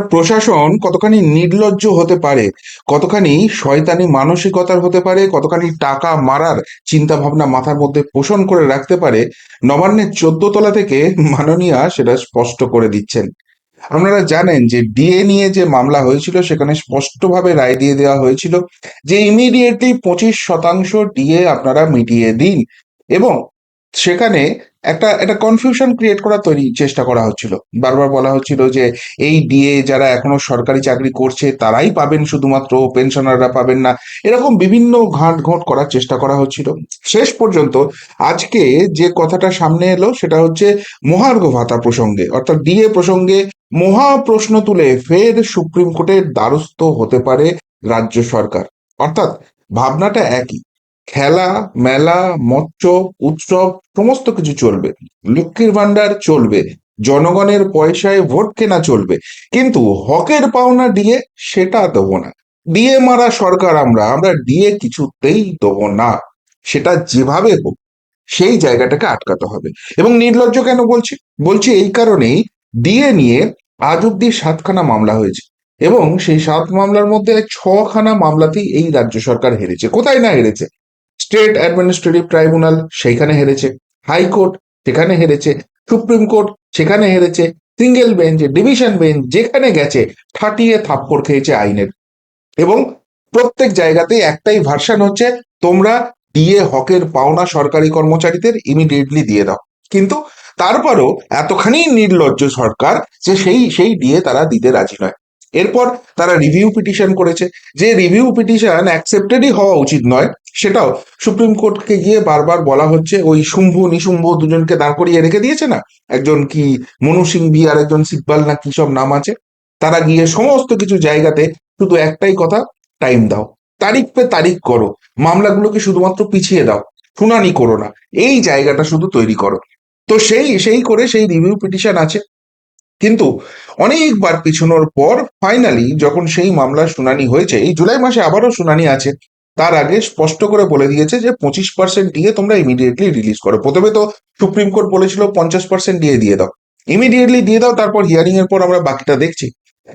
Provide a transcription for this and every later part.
প্রশাসন কতখানি নির্লজ্জ হতে পারে? কতখানি শয়তানি মানসিকতার হতে পারে? কতখানি টাকা মারার চিন্তা ভাবনা মাথার মধ্যে পোষণ করে রাখতে পারে? নবান্নের চোদ্দ তলা থেকে মাননীয়া সেটা স্পষ্ট করে দিচ্ছেন। আপনারা জানেন যে ডিএ নিয়ে যে মামলা হয়েছিল, সেখানে স্পষ্টভাবে রায় দিয়ে দেওয়া হয়েছিল যে ইমিডিয়েটলি পঁচিশ শতাংশ ডিএ আপনারা মিটিয়ে দিন এবং সেখানে একটা একটা কনফিউশন ক্রিয়েট করার তৈরি চেষ্টা করা হচ্ছিল। বারবার বলা হচ্ছিল যে, এই ডিএ যারা এখনও সরকারি চাকরি করছে, তারাই পাবেন শুধুমাত্র পেনশনাররা পাবেন না। এরকম বিভিন্ন ঘাট ঘোট করার চেষ্টা করা হচ্ছিল। শেষ পর্যন্ত আজকে যে কথাটা সামনে এলো, সেটা হচ্ছে মহার্ঘ ভাতা প্রসঙ্গে। অর্থাৎ ডিএ প্রসঙ্গে মহা প্রশ্ন তুলে ফের সুপ্রিম কোর্টের দ্বারস্থ হতে পারে রাজ্য সরকার। অর্থাৎ ভাবনাটা একই। খেলা, মেলা, মৎস্য, উৎসব, সমস্ত কিছু চলবে। লক্ষ্মীর ভান্ডার চলবে, জনগণের পয়সায় ভোট কেনা চলবে। কিন্তু হকের পাওনা দিয়ে সেটা দেবো না। দিয়ে মারা সরকার আমরা আমরা দিয়ে কিছুতেই দেবো না। সেটা যেভাবে হোক, সেই জায়গাটাকে আটকাতে হবে। এবং নির্লজ্জ কেন বলছি? বলছি এই কারণেই দিয়ে নিয়ে আজ অব্দি সাতখানা মামলা হয়েছে। এবং সেই সাত মামলার মধ্যে ছখানা মামলাতেই এই রাজ্য সরকার হেরেছে। কোথায় না হেরেছে? স্টেট অ্যাডমিনিস্ট্রেটিভ ট্রাইব্যুনাল সেইখানে হেরেছে হাইকোর্ট সেখানে হেরেছে সুপ্রিম কোর্ট সেখানে হেরেছে সিঙ্গেল বেঞ্চ ডিভিশন বেঞ্চ যেখানে গেছে, ঠাটিয়ে থাপ্পড় খেয়েছে আইনের। এবং প্রত্যেক জায়গাতেই একটাই ভার্সান হচ্ছে, তোমরা দিয়ে হকের পাওনা সরকারি কর্মচারীদের ইমিডিয়েটলি দিয়ে দাও। কিন্তু তারপরও এতখানি নির্লজ্জ সরকার যে সেই সেই দিয়ে তারা দিতে রাজি নয়। এরপর তারা রিভিউ পিটিশন করেছে। যে রিভিউ পিটিশন অ্যাকসেপ্টেডই হওয়া উচিত নয়, সেটাও সুপ্রিম কোর্টকে গিয়ে বারবার বলা হচ্ছে, ওই শুম্ভু, নিশুম্ভ দুজনকে দাঁড় করিয়ে রেখে দিয়েছে না? একজন কি মনু সিংভি আর একজন সিকবাল না কি সব নাম আছে? তারা গিয়ে সমস্ত কিছু জায়গাতে শুধু একটাই কথা টাইম দাও। তারিখ পে তারিখ করো। মামলাগুলোকে শুধুমাত্র পিছিয়ে দাও। শুনানি করো না। এই জায়গাটা শুধু তৈরি করো। তো সেই সেই করে সেই রিভিউ পিটিশন আছে। কিন্তু অনেকবার পিছনোর পর ফাইনালি যখন সেই মামলার শুনানি হয়েছে, এই জুলাই মাসে আবারও শুনানি আছে, তার আগে স্পষ্ট করে বলে দিয়েছে যে পঁচিশ পার্সেন্ট দিয়ে তোমরা ইমিডিয়েটলি রিলিজ করো। প্রথমে তো সুপ্রিম কোর্ট বলেছিল পঞ্চাশ পার্সেন্ট দিয়ে দিয়ে দাও। ইমিডিয়েটলি দিয়ে দাও, তারপর হিয়ারিং এর পর আমরা বাকিটা দেখছি।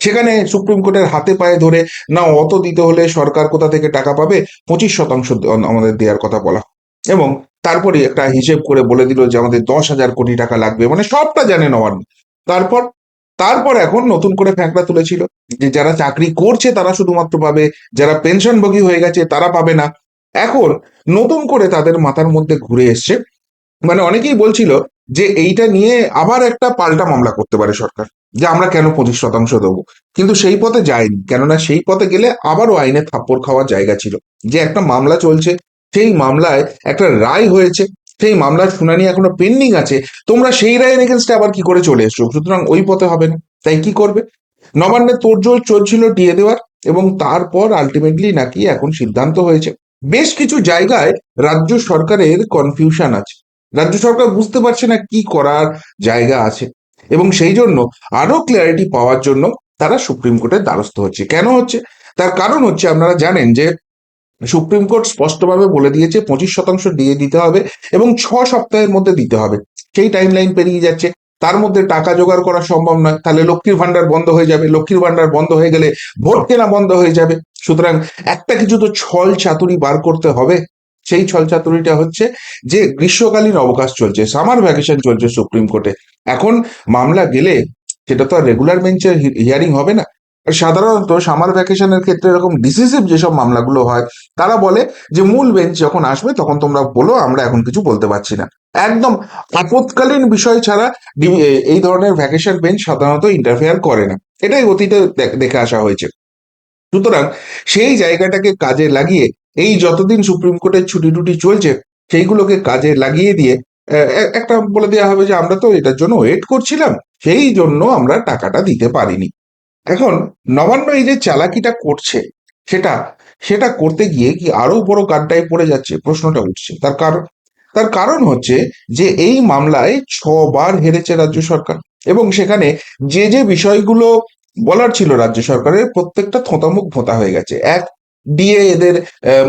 সেখানে সুপ্রিম কোর্টের হাতে পায়ে ধরে, না, অত দিতে হলে সরকার কোথা থেকে টাকা পাবে? পঁচিশ শতাংশ আমাদের দেওয়ার কথা বলা। এবং তারপরে একটা হিসেব করে বলে দিল যে আমাদের দশ হাজার কোটি টাকা লাগবে। মানে সবটা জানে নবান্ন তারপর তারপর এখন নতুন করে ফ্যাঁকড়া তুলেছিল। যে যারা চাকরি করছে তারা শুধুমাত্র পাবে, যারা পেনশনভোগী হয়ে গেছে তারা পাবে না। এখন নতুন করে তাদের মাথার মধ্যে ঘুরে এসছে। মানে অনেকেই বলছিল যে এইটা নিয়ে আবার একটা পাল্টা মামলা করতে পারে সরকার, যে আমরা কেন পঁচিশ শতাংশ দেবো। কিন্তু সেই পথে যায়নি, কেননা সেই পথে গেলে আবারও আইনে থাপ্পড় খাওয়ার জায়গা ছিল। যে একটা মামলা চলছে, সেই মামলায় একটা রায় হয়েছে। সেই মামলার শুনানি এখনও পেন্ডিং আছে। তোমরা সেই রায়ের এগেনস্টে আবার কি করে চলে এসছো? সুতরাং ওই পথে হবে না। তাই কি করবে? নবান্নের তোড়জোড় চলছিল ডিএ দেওয়ার এবং তারপর আলটিমেটলি নাকি এখন সিদ্ধান্ত হয়েছে। বেশ কিছু জায়গায় রাজ্য সরকারের কনফিউশন আছে। রাজ্য সরকার বুঝতে পারছে না কি করার জায়গা আছে। এবং সেই জন্য আরও ক্লিয়ারিটি পাওয়ার জন্য তারা সুপ্রিম কোর্টের দ্বারস্থ হচ্ছে। কেন হচ্ছে? তার কারণ হচ্ছে আপনারা জানেন যে সুপ্রিম কোর্ট স্পষ্টভাবে বলে দিয়েছে, পঁচিশ শতাংশ দিয়ে দিতে হবে এবং ছ সপ্তাহের মধ্যে দিতে হবে। সেই টাইম লাইন পেরিয়ে যাচ্ছে। তার মধ্যে টাকা জোগাড় করা সম্ভব নয়। তাহলে লক্ষ্মীর ভান্ডার বন্ধ হয়ে যাবে। লক্ষ্মীর ভান্ডার বন্ধ হয়ে গেলে ভোট কেনা বন্ধ হয়ে যাবে। সুতরাং একটা কিছু তো ছল চাতুরি বার করতে হবে। সেই ছল চাতুরিটা হচ্ছে যে গ্রীষ্মকালীন অবকাশ চলছে সামার ভ্যাকেশন চলছে সুপ্রিম কোর্টে। এখন মামলা গেলে সেটা তো আর রেগুলার বেঞ্চের হিয়ারিং হবে না। সাধারণত সামার ভ্যাকেশনের ক্ষেত্রে এরকম ডিসিসিভ যেসব মামলাগুলো হয়, তারা বলে যে মূল বেঞ্চ যখন আসবে তখন তোমরা বলো, আমরা এখন কিছু বলতে পারছি না। একদম আপৎকালীন বিষয় ছাড়া এই ধরনের ভ্যাকেশন বেঞ্চ সাধারণত ইন্টারফেয়ার করে না। এটাই অতীতে দেখে আসা হয়েছে। সুতরাং সেই জায়গাটাকে কাজে লাগিয়ে, এই যতদিন সুপ্রিম কোর্টের ছুটি টুটি চলছে, সেইগুলোকে কাজে লাগিয়ে দিয়ে একটা বলে দেওয়া হবে যে আমরা তো এটার জন্য ওয়েট করছিলাম, সেই জন্য আমরা টাকাটা দিতে পারিনি। এখন নবান্ন এই যে চালাকিটা করছে, সেটা সেটা করতে গিয়ে কি আরও বড় গাড্ডায় পড়ে যাচ্ছে? প্রশ্নটা উঠছে। তার কারণ তার কারণ হচ্ছে যে এই মামলায় ছবার হেরেছে রাজ্য সরকার এবং সেখানে যে যে বিষয়গুলো বলার ছিল রাজ্য সরকারের প্রত্যেকটা থোঁতামুখ ভোঁতা হয়ে গেছে। এক, ডিএ এদের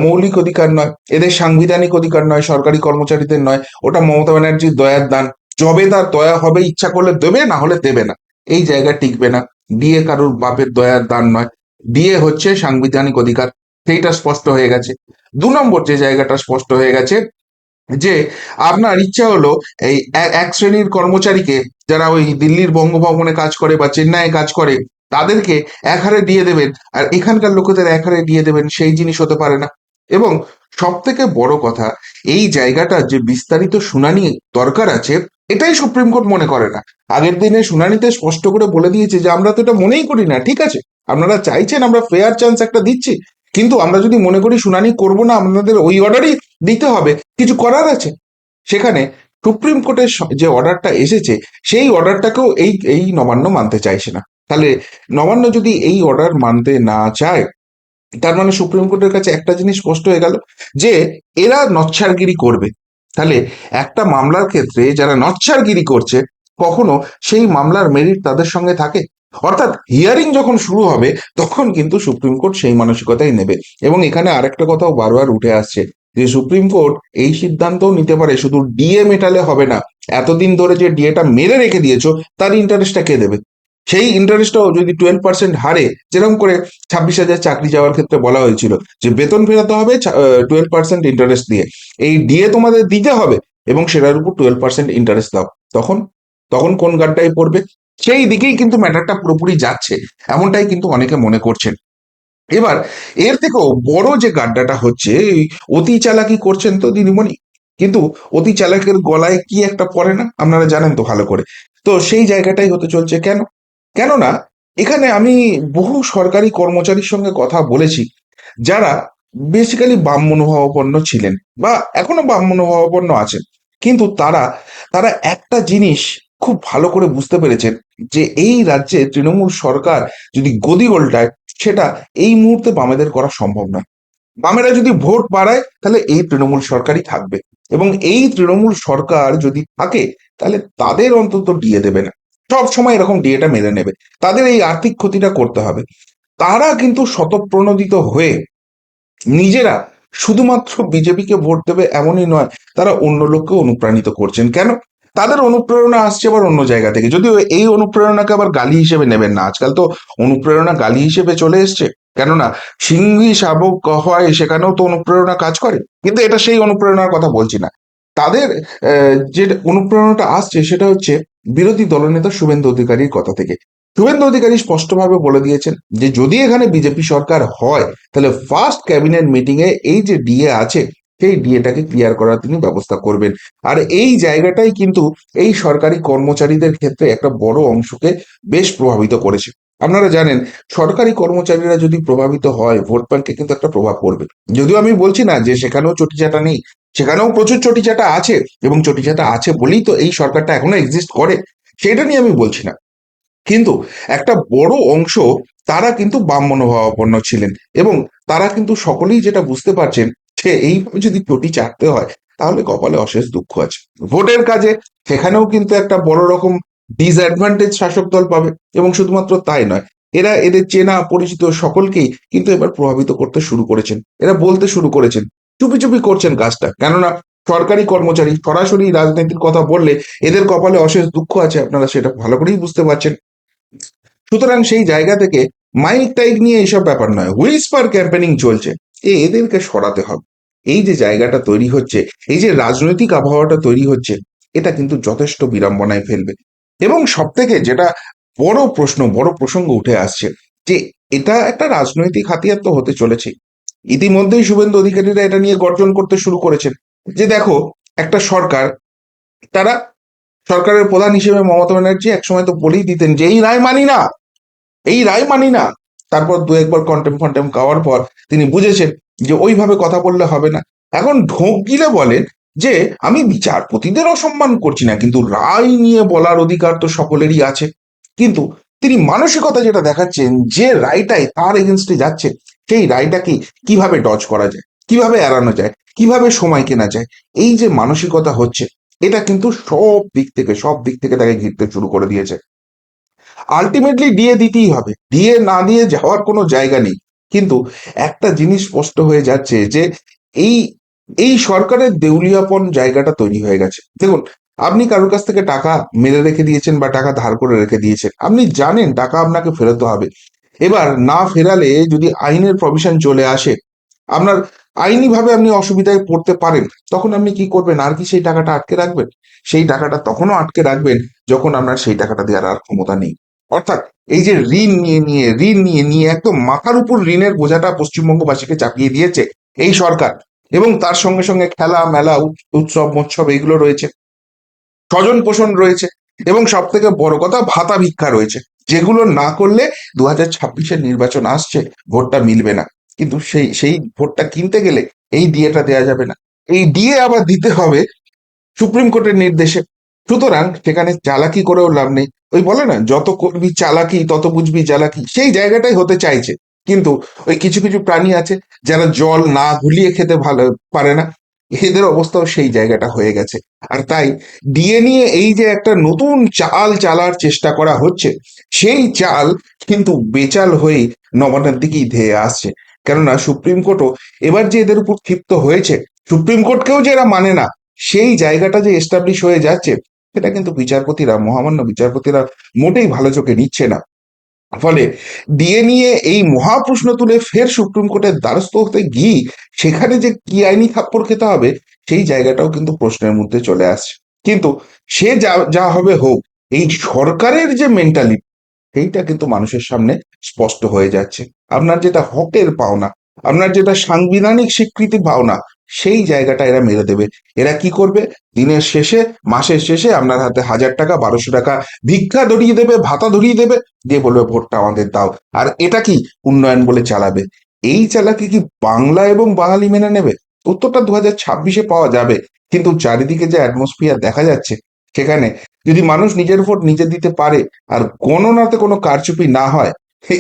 মৌলিক অধিকার নয়, এদের সাংবিধানিক অধিকার নয়, সরকারি কর্মচারীদের নয়, ওটা মমতা ব্যানার্জির দয়ার দান। যবে তার দয়া হবে, ইচ্ছা করলে দেবে, না হলে দেবে না। এই জায়গা টিকবে না। ডিএ কারোর বাপের দয়ার দান নয়। ডিএ হচ্ছে সাংবিধানিক অধিকার, সেইটা স্পষ্ট হয়ে গেছে। দু নম্বর যে জায়গাটা স্পষ্ট হয়ে গেছে, যে আপনার ইচ্ছা হলো এই এক শ্রেণির কর্মচারীকে যারা ওই দিল্লির বঙ্গভবনে কাজ করে বা চেন্নাইয়ে কাজ করে, তাদেরকে এক হারে দিয়ে দেবেন আর এখানকার লোকেদের এক হারে দিয়ে দেবেন, সেই জিনিস হতে পারে না। এবং সব থেকে বড় কথা, এই জায়গাটা যে বিস্তারিত শুনানি দরকার আছে এটাই সুপ্রিম কোর্ট মনে করে না। আগের দিনে শুনানিতে স্পষ্ট করে বলে দিয়েছে যে, আমরা তো এটা মনেই করি না, ঠিক আছে? আপনারা চাইছেন আমরা ফেয়ার চান্স একটা দিচ্ছি, কিন্তু আমরা যদি মনে করি শুনানি করব না, আপনাদের ওই অর্ডারই দিতে হবে। কিছু করার আছে? সেখানে সুপ্রিম কোর্টের যে অর্ডারটা এসেছে, সেই অর্ডারটাকেও এই এই নবান্ন মানতে চাইছে না। তাহলে নবান্ন যদি এই অর্ডার মানতে না চায়, তার মানে সুপ্রিম কোর্টের কাছে একটা জিনিস স্পষ্ট হয়ে গেল যে, এরা নচ্ছারগিরি করবে। তাহলে একটা মামলার ক্ষেত্রে যারা নচ্ছারগিরি করছে, কখনো সেই মামলার মেরিট তাদের সঙ্গে থাকে? অর্থাৎ হিয়ারিং যখন শুরু হবে, তখন কিন্তু সুপ্রিম কোর্ট সেই মানসিকতাই নেবে। এবং এখানে আরেকটা কথাও বারবার উঠে আসছে, যে সুপ্রিম কোর্ট এই সিদ্ধান্তও নিতে পারে, শুধু ডিএ মেটালে হবে না। এতদিন ধরে যে ডিএটা মেরে রেখে দিয়েছ, তার ইন্টারেস্টটা কে দেবে? সেই ইন্টারেস্টটাও যদি টুয়েলভ পার্সেন্ট হারে, যেরকম করে ছাব্বিশ হাজার চাকরি যাওয়ার ক্ষেত্রে বলা হয়েছিল, যে বেতন ফেরাতে হবে টুয়েলভ পার্সেন্ট ইন্টারেস্ট দিয়ে। এই ডিএ তোমাদের দিতে হবে এবং সেটার উপর টুয়েলভ পার্সেন্ট ইন্টারেস্ট দাও। তখন তখন কোন গাড্ডায় পড়বে? সেই দিকেই কিন্তু ম্যাটারটা পুরোপুরি যাচ্ছে। এমনটাই কিন্তু অনেকে মনে করছেন। এবার, এর থেকেও বড় যে গাড্ডাটা হচ্ছে অতি চালাকি করছেন তো দিদিমণি। কিন্তু অতি চালাকের গলায় কি একটা পড়ে না? আপনারা জানেন তো ভালো করে। তো সেই জায়গাটাই হতে চলছে কেন? কেননা, এখানে আমি বহু সরকারি কর্মচারীর সঙ্গে কথা বলেছি, যারা বেসিক্যালি বাম মনোভাবাপন্ন ছিলেন বা এখনও বাম মনোভাবাপন্ন আছেন। কিন্তু তারা তারা একটা জিনিস খুব ভালো করে বুঝতে পেরেছেন যে এই রাজ্যে তৃণমূল সরকার যদি গদি গোলটায় সেটা এই মুহূর্তে বামেদের করা সম্ভব নয়। বামেরা যদি ভোট বাড়ায়, তাহলে এই তৃণমূল সরকারই থাকবে। এবং এই তৃণমূল সরকার যদি থাকে, তাহলে তাদের অন্তত ডিএ দেবে না। সব সময় এরকম ডিএটা মেনে নেবে। তাদের এই আর্থিক ক্ষতিটা করতে হবে। তারা কিন্তু শতপ্রণোদিত হয়ে নিজেরা শুধুমাত্র বিজেপিকে ভোট দেবে এমনই নয়, তারা অন্য লোককে অনুপ্রাণিত করছেন। কেন? তাদের অনুপ্রেরণা আসছে আবার অন্য জায়গা থেকে। যদিও এই অনুপ্রেরণাকে আবার গালি হিসেবে নেবেন না। আজকাল তো অনুপ্রেরণা গালি হিসেবে চলে এসছে। কেননা সিংহী শাবক হয় সেখানেও তো অনুপ্রেরণা কাজ করে। কিন্তু এটা সেই অনুপ্রেরণার কথা বলছি না। তাদের যে অনুপ্রেরণাটা আসছে সেটা হচ্ছে বিরোধী দলনেতা শুভেন্দু অধিকারীর কথা থেকে। শুভেন্দু অধিকারী স্পষ্টভাবে বলে দিয়েছেন যে, যদি এখানে বিজেপি সরকার হয়, তাহলে ফার্স্ট ক্যাবিনেট মিটিং এ এই যে ডিএ আছে, সেই ডিএটাকে ক্লিয়ার করার তিনি ব্যবস্থা করবেন। আর এই জায়গাটাই কিন্তু এই সরকারি কর্মচারীদের ক্ষেত্রে একটা বড় অংশকে বেশ প্রভাবিত করেছে। আপনারা জানেন, সরকারি কর্মচারীরা যদি প্রভাবিত হয়, ভোট ব্যাংকে কিন্তু একটা প্রভাব পড়বে। যদিও আমি বলছি না যে সেখানেও চটিচাটা নেই সেখানেও প্রচুর চটিচাটা আছে এবং চটিচাটা আছে বলেই তো এই সরকারটা এখনও এক্সিস্ট করে, সেটা নিয়ে আমি বলছি না। কিন্তু একটা বড় অংশ তারা কিন্তু বাম মনোভাবাপন্ন ছিলেন এবং তারা কিন্তু সকলেই যেটা বুঝতে পারছেন যে এইভাবে যদি চটি চাটতে হয়, তাহলে কপালে অশেষ দুঃখ আছে। ভোটের কাজে সেখানেও কিন্তু একটা বড় রকম ডিসঅ্যাডভান্টেজ শাসক দল পাবে এবং শুধুমাত্র তাই নয়, এরা এদের চেনা পরিচিত সকলকেই কিন্তু এবার প্রভাবিত করতে শুরু করেছেন। এরা বলতে শুরু করেছেন চুপি চুপি করছেন কাজটা কেননা সরকারি কর্মচারী সরাসরি রাজনীতির কথা বললে এদের কপালে অশেষ দুঃখ আছে, আপনারা সেটা ভালো করেই বুঝতে পারছেন। সুতরাং সেই জায়গা থেকে মাইক টাইক নিয়ে এইসব ব্যাপার নয়, হুইসপার ক্যাম্পেনিং চলছে। এ এদেরকে সরাতে হবে। এই যে জায়গাটা তৈরি হচ্ছে, এই যে রাজনৈতিক আবহাওয়াটা তৈরি হচ্ছে, এটা কিন্তু যথেষ্ট বিড়ম্বনায় ফেলবে। এবং সব থেকে যেটা বড় প্রশ্ন, বড় প্রসঙ্গ উঠে আসছে যে এটা একটা রাজনৈতিক হাতিয়ার তো হতে চলেছে। ইতিমধ্যেই শুভেন্দু অধিকারীরা এটা নিয়ে গর্জন করতে শুরু করেছেন যে দেখো, একটা সরকার, তারা সরকারের প্রধান হিসেবে মমতা ব্যানার্জি একসময় তো বলেই দিতেন যে এই রায় মানি না, এই রায় মানি না। তারপর দু একবার কন্টেম ফন্টেম খাওয়ার পর তিনি বুঝেছেন যে ওইভাবে কথা বললে হবে না। এখন ঢোক গিলে বলেন যে আমি বিচারপতিদের অসম্মান করছি না, কিন্তু রায় নিয়ে বলার অধিকার তো সকলেরই আছে। কিন্তু তিনি মানসিকতা যেটা দেখাচ্ছেন যে রায়টাই তার এগেনস্টে যাচ্ছে সেই রায়টাকে কীভাবে ডজ করা যায়? কীভাবে এড়ানো যায়? কীভাবে সময় কেনা যায়? এই যে মানসিকতা হচ্ছে, এটা কিন্তু সব দিক থেকে, সব দিক থেকে তাকে ঘিরতে শুরু করে দিয়েছে। আলটিমেটলি ডিএ দিতেই হবে। ডিএ না দিয়ে যাওয়ার কোনো জায়গা নেই। কিন্তু একটা জিনিস স্পষ্ট হয়ে যাচ্ছে যে এই এই সরকারের দেউলিয়াপন জায়গাটা তৈরি হয়ে গেছে। দেখুন, আপনি কারোর কাছ থেকে টাকা মেরে রেখে দিয়েছেন বা টাকা ধার করে রেখে দিয়েছেন, আপনি জানেন টাকা আপনাকে ফেরত হবে। এবার না ফেরালে যদি আইনের প্রভিশন চলে আসে, আপনার আইনিভাবে আপনি অসুবিধায় পড়তে পারেন, তখন আপনি কি করবেন? আর কি সেই টাকাটা আটকে রাখবেন? সেই টাকাটা তখনও আটকে রাখবেন, যখন আপনার সেই টাকাটা দেওয়ার আর ক্ষমতা নেই। অর্থাৎ এই যে ঋণ নিয়ে নিয়ে, ঋণ নিয়ে নিয়ে একদম মাথার উপর ঋণের বোঝাটা পশ্চিমবঙ্গবাসীকে চাপিয়ে দিয়েছে এই সরকার এবং তার সঙ্গে সঙ্গে খেলা, মেলা, উৎ- উৎসব, মৎসব এইগুলো রয়েছে। স্বজন পোষণ রয়েছে এবং সব থেকে বড় কথা ভাতা ভিক্ষা রয়েছে। যেগুলো না করলে দু হাজার ছাব্বিশের নির্বাচন আসছে, ভোটটা মিলবে না। কিন্তু সেই সেই ভোটটা কিনতে গেলে এই ডিএটা দেওয়া যাবে না। এই ডিএ আবার দিতে হবে সুপ্রিম কোর্টের নির্দেশে। সুতরাং সেখানে চালাকি করেও লাভ নেই। ওই বলে না, যত করবি চালাকি, তত বুঝবি চালাকি। সেই জায়গাটাই হতে চাইছে। কিন্তু ওই কিছু কিছু প্রাণী আছে যারা জল না গুলিয়ে খেতে ভালো পারে না। এদের অবস্থাও সেই জায়গাটা হয়ে গেছে। আর তাই ডিএ নিয়ে এই যে একটা নতুন চাল চালার চেষ্টা করা হচ্ছে, সেই চাল কিন্তু বেচাল হয়ে নবান্নের দিকেই ধেয়ে আসছে। কেননা সুপ্রিম কোর্টও এবার যে এদের উপর ক্ষিপ্ত হয়েছে, সুপ্রিম কোর্টকেও যে এরা মানে না, সেই জায়গাটা যে এস্টাবলিশ হয়ে যাচ্ছে, সেটা কিন্তু বিচারপতিরা, মহামান্য বিচারপতিরা মোটেই ভালো চোখে নিচ্ছে না। ফলে ডিএ নিয়ে এই মহাপ্রশ্ন তুলে ফের সুপ্রিম কোর্টের দ্বারস্থ হতে গিয়ে সেখানে যে কি আইনি থাপ্পড় খেতে হবে, সেই জায়গাটাও কিন্তু প্রশ্নের মধ্যে চলে আসছে। কিন্তু সে যা যা হবে হোক, এই সরকারের যে মেন্টালিটি সেইটা কিন্তু মানুষের সামনে স্পষ্ট হয়ে যাচ্ছে। আপনার যেটা হকের পাওনা, আপনার যেটা সাংবিধানিক স্বীকৃতি পাওনা সেই জায়গাটা এরা মেরে দেবে। এরা কি করবে? দিনের শেষে, মাসের শেষে আপনার হাতে হাজার টাকা, বারোশো টাকা ভিক্ষা ধরিয়ে দেবে, ভাতা ধরিয়ে দেবে, দিয়ে বলবে, ভোটটা আমাদের দাও। আর এটা কি উন্নয়ন বলে চালাবে? এই চালাকি কি বাংলা এবং বাঙালি মেনে নেবে? উত্তরটা দু হাজার ছাব্বিশে পাওয়া যাবে। কিন্তু চারিদিকে যে অ্যাটমসফিয়ার দেখা যাচ্ছে, সেখানে যদি মানুষ নিজের ভোট নিজে দিতে পারে আর গণনাতে কোনো কারচুপি না হয়,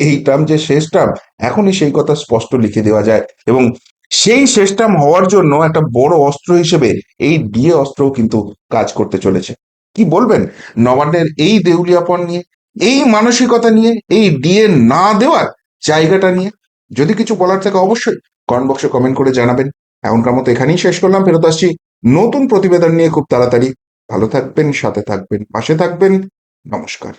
এই টার্ম যে শেষ টার্ম এখনই সেই কথা স্পষ্ট লিখে দেওয়া যায়। এবং সেই টার্ম হওয়ার জন্য একটা বড় অস্ত্র হিসেবে এই ডিএ অস্ত্রও কিন্তু কাজ করতে চলেছে। কি বলবেন? নবান্নের এই দেউলিয়াপন নিয়ে, এই মানসিকতা নিয়ে, এই ডিএ না দেওয়ার জায়গাটা নিয়ে যদি কিছু বলার থাকে অবশ্যই কমেন্ট বক্সে কমেন্ট করে জানাবেন। এখনকার মতো এখানেই শেষ করলাম। ফেরত আসছি নতুন প্রতিবেদন নিয়ে খুব তাড়াতাড়ি। ভালো থাকবেন, সাথে থাকবেন, পাশে থাকবেন। নমস্কার।